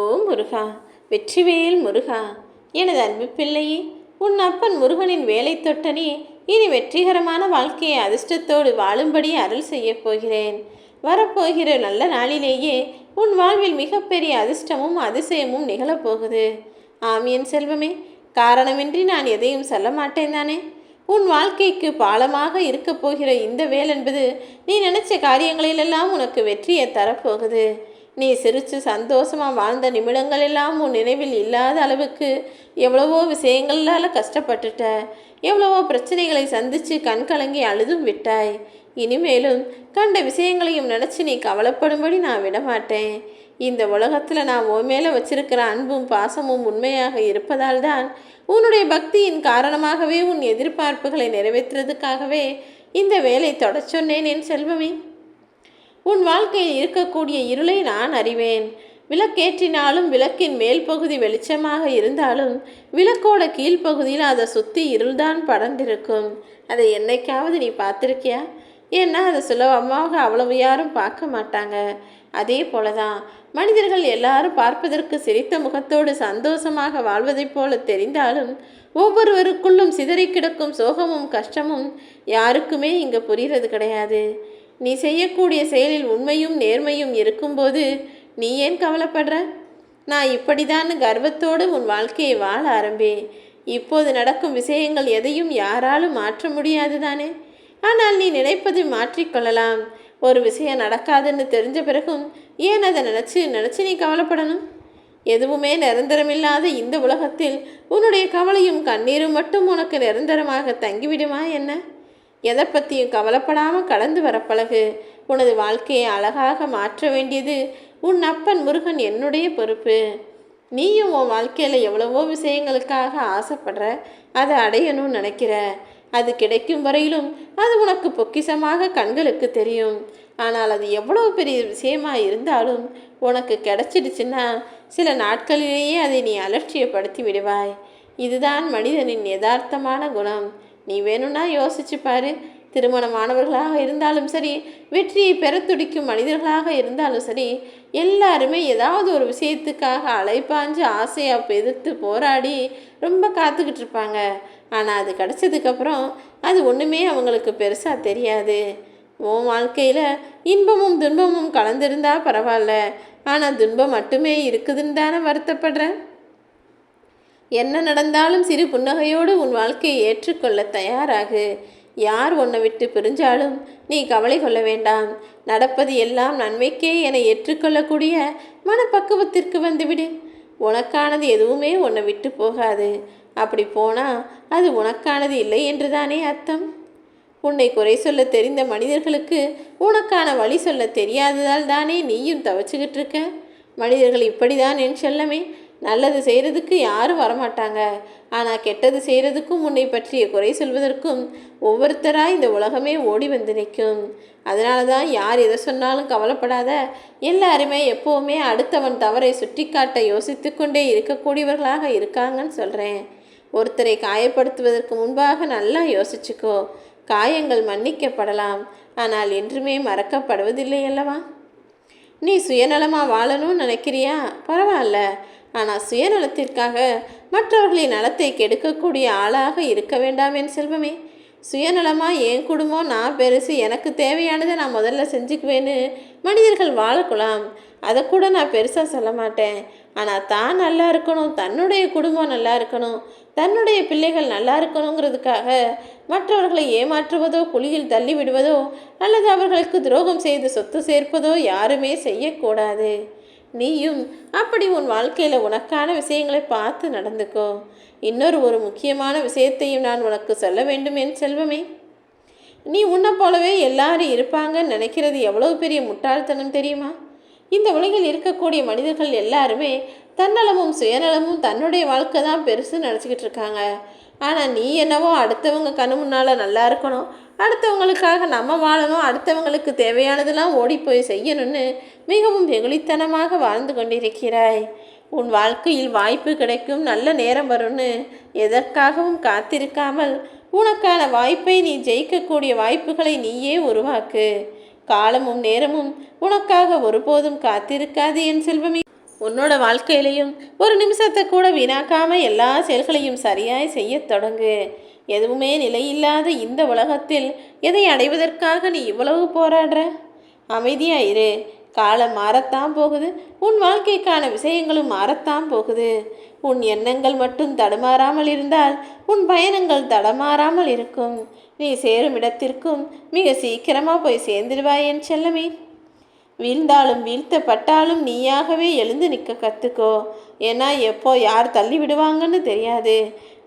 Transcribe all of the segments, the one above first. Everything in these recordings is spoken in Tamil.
ஓ முருகா வெற்றிவேல் முருகா எனது அன்பு பிள்ளையே உன் அப்பன் முருகனின் வேலை தொட்டனே இனி வெற்றிகரமான வாழ்க்கையை அதிர்ஷ்டத்தோடு வாழும்படி அருள் செய்யப் போகிறேன். வரப்போகிற நல்ல நாளிலேயே உன் வாழ்வில் மிகப்பெரிய அதிர்ஷ்டமும் அதிசயமும் நிகழப்போகுது ஆம் என் செல்வமே காரணமின்றி நான் எதையும் சொல்ல மாட்டேன் தானே? உன் வாழ்க்கைக்கு பாலமாக இருக்கப் போகிற இந்த வேல் என்பது நீ நினைச்ச காரியங்களிலெல்லாம் உனக்கு வெற்றியை தரப்போகுது. நீ சிரித்து சந்தோஷமாக வாழ்ந்த நிமிடங்கள் எல்லாம் உன் நினைவில் இல்லாத அளவுக்கு எவ்வளவோ விஷயங்களால் கஷ்டப்பட்டுட்ட. எவ்வளவோ பிரச்சனைகளை சந்தித்து கண் கலங்கி அழுதும் விட்டாய். இனிமேலும் கண்ட விஷயங்களையும் நினச்சி நீ கவலைப்படும்படி நான் விடமாட்டேன். இந்த உலகத்தில் நான் உன் மேலே வச்சிருக்கிற அன்பும் பாசமும் உண்மையாக இருப்பதால் தான் உன்னுடைய பக்தியின் காரணமாகவே உன் எதிர்பார்ப்புகளை நிறைவேற்றுறதுக்காகவே இந்த வேலை தொடச்சொன்னேன் என் செல்வமே. உன் வாழ்க்கையில் இருக்கக்கூடிய இருளை நான் அறிவேன். விளக்கேற்றினாலும் விளக்கின் மேல் பகுதி வெளிச்சமாக இருந்தாலும் விளக்கோட கீழ்ப்பகுதியில் அதை சுற்றி இருள்தான் படர்ந்திருக்கும். அதை என்னைக்காவது நீ பார்த்துருக்கியா? ஏன்னா அதை சுலபமாக அவ்வளவு யாரும் பார்க்க மாட்டாங்க. அதே போல தான் மனிதர்கள் எல்லாரும் பார்ப்பதற்கு சிரித்த முகத்தோடு சந்தோஷமாக வாழ்வதைப் போல தெரிந்தாலும் ஒவ்வொருவருக்குள்ளும் சிதறி கிடக்கும் சோகமும் கஷ்டமும் யாருக்குமே இங்கே புரிகிறது கிடையாது. நீ செய்யக்கூடிய செயலில் உண்மையும் நேர்மையும் இருக்கும்போது நீ ஏன் கவலைப்படுற? நான் இப்படிதான் கர்வத்தோடு உன் வாழ்க்கையை வாழ ஆரம்பே இப்போது நடக்கும் விஷயங்கள் எதையும் யாராலும் மாற்ற முடியாது தானே? ஆனால் நீ நினைப்பதை மாற்றிக்கொள்ளலாம் ஒரு விஷயம் நடக்காதுன்னு தெரிஞ்ச பிறகும் ஏன் அதை நினச்சி நினச்சி நீ கவலைப்படணும்? எதுவுமே நிரந்தரமில்லாத இந்த உலகத்தில் உன்னுடைய கவலையும் கண்ணீரும் மட்டும் உனக்கு நிரந்தரமாக தங்கிவிடுமா என்ன? எதை பற்றியும் கவலைப்படாமல் கடந்து வர பழகு. உனது வாழ்க்கையை அழகாக மாற்ற வேண்டியது உன் அப்பன் முருகன் என்னுடைய பொறுப்பு. நீயும் உன் வாழ்க்கையில் எவ்வளவோ விஷயங்களுக்காக ஆசைப்படுற அதை அடையணும்னு நினைக்கிற. அது கிடைக்கும் வரையிலும் அது உனக்கு பொக்கிஷமாக கண்களுக்கு தெரியும். ஆனால் அது எவ்வளவு பெரிய விஷயமா இருந்தாலும் உனக்கு கிடைச்சிடுச்சுன்னா சில நாட்களிலேயே அதை நீ அலட்சியப்படுத்தி விடுவாய். இதுதான் மனிதனின் யதார்த்தமான குணம். நீ வேணும்னா யோசிச்சு பாரு. திருமணமானவர்களாக இருந்தாலும் சரி வெற்றியை பெற துடிக்கும் மனிதர்களாக இருந்தாலும் சரி எல்லாருமே ஏதாவது ஒரு விஷயத்துக்காக அலைப்பாஞ்சு ஆசையாக எதிர்த்து போராடி ரொம்ப காத்துக்கிட்டு இருப்பாங்க. ஆனால் அது கிடச்சதுக்கப்புறம் அது ஒன்றுமே அவங்களுக்கு பெருசாக தெரியாது. உன் வாழ்க்கையில் இன்பமும் துன்பமும் கலந்திருந்தா பரவாயில்ல. ஆனால் துன்பம் மட்டுமே இருக்குதுன்னு தானே வருத்தப்படுறேன் என்ன நடந்தாலும் சிறு புன்னகையோடு உன் வாழ்க்கையை ஏற்றுக்கொள்ள தயாராகு. யார் உன்னை விட்டு பிரிஞ்சாலும் நீ கவலை கொள்ள வேண்டாம். நடப்பது எல்லாம் நன்மைக்கே என ஏற்றுக்கொள்ளக்கூடிய மனப்பக்குவத்திற்கு வந்துவிடு. உனக்கானது எதுவுமே உன்னை விட்டு போகாது. அப்படி போனால் அது உனக்கானது இல்லை என்றுதானே அர்த்தம்? உன்னை குறை சொல்ல தெரிந்த மனிதர்களுக்கு உனக்கான வழி சொல்ல தெரியாததால் தானே நீயும் தவச்சுக்கிட்டு இருக்க? மனிதர்கள் இப்படிதான் என் செல்லமே. நல்லது செய்கிறதுக்கு யாரும் வரமாட்டாங்க. ஆனால் கெட்டது செய்கிறதுக்கும் உன்னை பற்றிய குறை சொல்வதற்கும் ஒவ்வொருத்தராக இந்த உலகமே ஓடி வந்து நிற்கும். அதனால தான் யார் எதை சொன்னாலும் கவலைப்படாத. எல்லாருமே எப்போவுமே அடுத்தவன் தவறை சுட்டிக்காட்ட யோசித்து கொண்டே இருக்கக்கூடியவர்களாக இருக்காங்கன்னு சொல்கிறேன் ஒருத்தரை காயப்படுத்துவதற்கு முன்பாக நல்லா யோசிச்சுக்கோ. காயங்கள் மன்னிக்கப்படலாம். ஆனால் என்றுமே மறக்கப்படுவதில்லை அல்லவா? நீ சுயநலமாக வாழணும்னு நினைக்கிறியா? பரவாயில்ல. ஆனால் சுயநலத்திற்காக மற்றவர்களின் நலத்தை கெடுக்கக்கூடிய ஆளாக இருக்க வேண்டாம் என் செல்வமே. சுயநலமாக என் குடும்பம்? நான் பெருசு எனக்கு தேவையானதை நான் முதல்ல செஞ்சுக்குவேன்னு மனிதர்கள் வாழக்கலாம். அதை கூட நான் பெருசாக சொல்ல மாட்டேன். ஆனால் தான் நல்லா இருக்கணும் தன்னுடைய குடும்பம் நல்லா இருக்கணும் தன்னுடைய பிள்ளைகள் நல்லா இருக்கணுங்கிறதுக்காக மற்றவர்களை ஏமாற்றுவதோ குழியில் தள்ளி விடுவதோ அல்லது அவர்களுக்கு துரோகம் செய்து சொத்து சேர்ப்பதோ யாருமே செய்யக்கூடாது. நீயும் அப்படி உன் வாழ்க்கையில் உனக்கான விஷயங்களை பார்த்து நடந்துக்கோ. இன்னொரு ஒரு முக்கியமான விஷயத்தையும் நான் உனக்கு சொல்ல வேண்டும் என் செல்வமே. நீ உன்னை போலவே எல்லாரும் இருப்பாங்கன்னு நினைக்கிறது எவ்வளவு பெரிய முட்டாள்தனம் தெரியுமா? இந்த உலகில் இருக்கக்கூடிய மனிதர்கள் எல்லாருமே தன்னலமும் சுயநலமும் தன்னுடைய வாழ்க்கை தான் பெருசு நினச்சிக்கிட்டு இருக்காங்க. ஆனால் நீ என்னவோ அடுத்தவங்க கண் முன்னால் நல்லா இருக்கணும். அடுத்தவங்களுக்காக நம்ம வாழணும். அடுத்தவங்களுக்கு தேவையானதெல்லாம் ஓடி போய் செய்யணும்னு மிகவும் வெகுளித்தனமாக வாழ்ந்து கொண்டிருக்கிறாய். உன் வாழ்க்கையில் வாய்ப்பு கிடைக்கும் நல்ல நேரம் வரும்னு எதற்காகவும் காத்திருக்காமல் உனக்கான வாய்ப்பை நீ ஜெயிக்கக்கூடிய வாய்ப்புகளை நீயே உருவாக்கு. காலமும் நேரமும் உனக்காக ஒருபோதும் காத்திருக்காது என் செல்வமே. உன்னோட வாழ்க்கையிலையும் ஒரு நிமிஷத்தை கூட வீணாக்காமல் எல்லா செயல்களையும் சரியாய் செய்யத் தொடங்கு. எதுவுமே நிலையில்லாத இந்த உலகத்தில் எதை அடைவதற்காக நீ இவ்வளவு போராடுற? அமைதியாக இரு. காலம் மாறத்தான் போகுது. உன் வாழ்க்கைக்கான விஷயங்களும் மாறத்தான் போகுது. உன் எண்ணங்கள் மட்டும் தடுமாறாமல் இருந்தால் உன் பயணங்கள் தடமாறாமல் இருக்கும். நீ சேரும் இடத்திற்கும் மிக சீக்கிரமாக போய் சேர்ந்துடுவாய் என் செல்லமே. வீழ்ந்தாலும் வீழ்த்தப்பட்டாலும் நீயாகவே எழுந்து நிற்க கற்றுக்கோ ஏன்னா எப்போ யார் தள்ளி விடுவாங்கன்னு தெரியாது.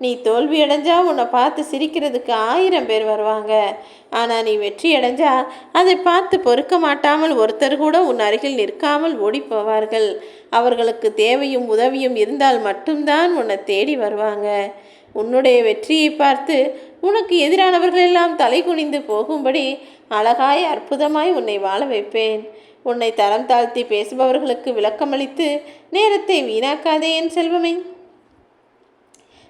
நீ தோல்வி அடைஞ்சா உன்னை பார்த்து சிரிக்கிறதுக்கு ஆயிரம் பேர் வருவாங்க. ஆனால் நீ வெற்றி அடைஞ்சா அதை பார்த்து பொறுக்க மாட்டாமல் ஒருத்தர் கூட உன் அருகில் நிற்காமல் ஓடி போவார்கள். அவர்களுக்கு தேவையும் உதவியும் இருந்தால் மட்டும்தான் உன்னை தேடி வருவாங்க. உன்னுடைய வெற்றியை பார்த்து உனக்கு எதிரானவர்கள் எல்லாம் தலை குனிந்து போகும்படி அழகாய் அற்புதமாய் உன்னை வாழ வைப்பேன். உன்னை தரம் தாழ்த்தி பேசுபவர்களுக்கு விளக்கமளித்து நேரத்தை வீணாக்காதே என் செல்வமே.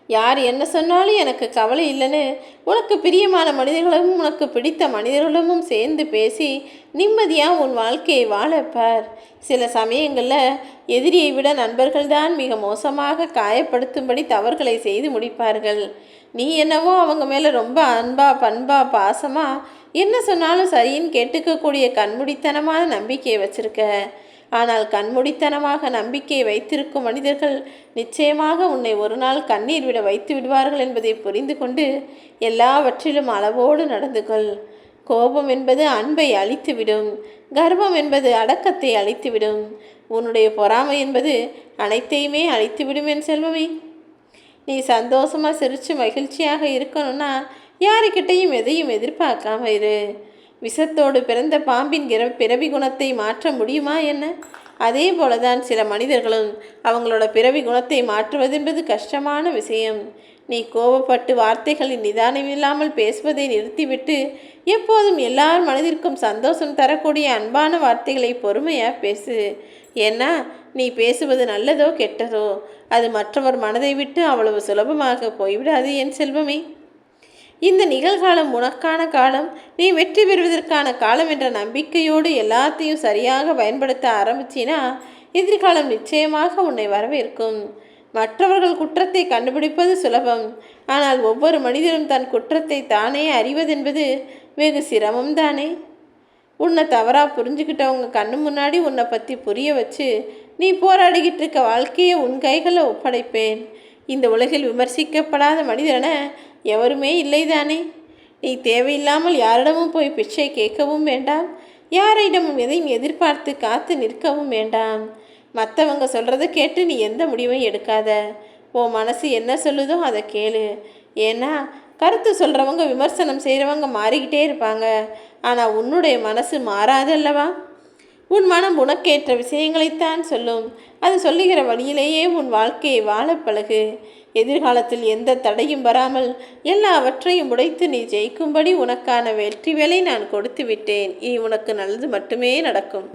யார் என்ன சொன்னாலும் எனக்கு கவலை இல்லைன்னு உனக்கு பிரியமான மனிதர்களும் உனக்கு பிடித்த மனிதர்களும் சேர்ந்து பேசி நிம்மதியாக உன் வாழ்க்கையை வாழப்பார். சில சமயங்களில் எதிரியை விட நண்பர்கள்தான் மிக மோசமாக காயப்படுத்தும்படி தவறுகளை செய்து முடிப்பார்கள். நீ என்னவோ அவங்க மேலே ரொம்ப அன்பா பண்பா பாசமாக என்ன சொன்னாலும் சரின்னு கேட்டுக்கக்கூடிய கண்முடித்தனமான நம்பிக்கையை வச்சிருக்க. ஆனால் கண்முடித்தனமாக நம்பிக்கை வைத்திருக்கும் மனிதர்கள் நிச்சயமாக உன்னை ஒரு நாள் கண்ணீர் விட வைத்து விடுவார்கள் என்பதை புரிந்து கொண்டு எல்லாவற்றிலும் அளவோடு நடந்து கொள். கோபம் என்பது அன்பை அழித்துவிடும். கர்வம் என்பது அடக்கத்தை அழித்துவிடும். உன்னுடைய பொறாமை என்பது அனைத்தையுமே அழித்துவிடும் என் செல்வமே. நீ சந்தோஷமாக சிரித்து மகிழ்ச்சியாக இருக்கணும்னா யாருக்கிட்டையும் எதையும் எதிர்பார்க்காம இரு. விஷத்தோடு பிறந்த பாம்பின் கிர பிறவி குணத்தை மாற்ற முடியுமா என்ன? அதே போலதான் சில மனிதர்களும் அவங்களோட பிறவி குணத்தை மாற்றுவது என்பது கஷ்டமான விஷயம். நீ கோபப்பட்டு வார்த்தைகளின் நிதானம் இல்லாமல் பேசுவதை நிறுத்திவிட்டு எப்போதும் எல்லார் மனதிற்கும் சந்தோஷம் தரக்கூடிய அன்பான வார்த்தைகளை பொறுமையாக பேசு. ஏன்னா நீ பேசுவது நல்லதோ கெட்டதோ அது மற்றவர் மனதை விட்டு அவ்வளவு சுலபமாக போய்விடாது என் செல்வமே. இந்த நிகழ்காலம் உனக்கான காலம். நீ வெற்றி பெறுவதற்கான காலம் என்ற நம்பிக்கையோடு எல்லாத்தையும் சரியாக பயன்படுத்த ஆரம்பிச்சினா எதிர்காலம் நிச்சயமாக உன்னை வரவேற்கும். மற்றவர்கள் குற்றத்தை கண்டுபிடிப்பது சுலபம். ஆனால் ஒவ்வொரு மனிதனும் தன் குற்றத்தை தானே அறிவதென்பது வெகு சிரமம் தானே. உன்னை தவறாக புரிஞ்சுக்கிட்டவங்க கண்ணு முன்னாடி உன்னை பற்றி புரிய வச்சு நீ போராடிக்கிட்டு இருக்க வாழ்க்கையை உன் கைகளில் ஒப்படைப்பேன். இந்த உலகில் விமர்சிக்கப்படாத மனிதன எவருமே இல்லைதானே? நீ தேவையில்லாமல் யாரிடமும் போய் பிச்சை கேட்கவும் வேண்டாம். யாரிடமும் எதையும் எதிர்பார்த்து காத்து நிற்கவும் வேண்டாம். மற்றவங்க சொல்கிறத கேட்டு நீ எந்த முடிவையும் எடுக்காத. உன் மனசு என்ன சொல்லுதோ அதை கேளு. ஏன்னா கருத்து சொல்கிறவங்க விமர்சனம் செய்கிறவங்க மாறிக்கிட்டே இருப்பாங்க. ஆனால் உன்னுடைய மனசு மாறாதல்லவா உன் மனம் உனக்கேற்ற விஷயங்களைத்தான் சொல்லும். அது சொல்லுகிற வழியிலேயே உன் வாழ்க்கையை வாழ பழகு. எதிர்காலத்தில் எந்த தடையும் வராமல் எல்லாவற்றையும் உடைத்து நீ ஜெயிக்கும்படி உனக்கான வெற்றி வேலை நான் கொடுத்து விட்டேன் இனி உனக்கு நல்லது மட்டுமே நடக்கும்.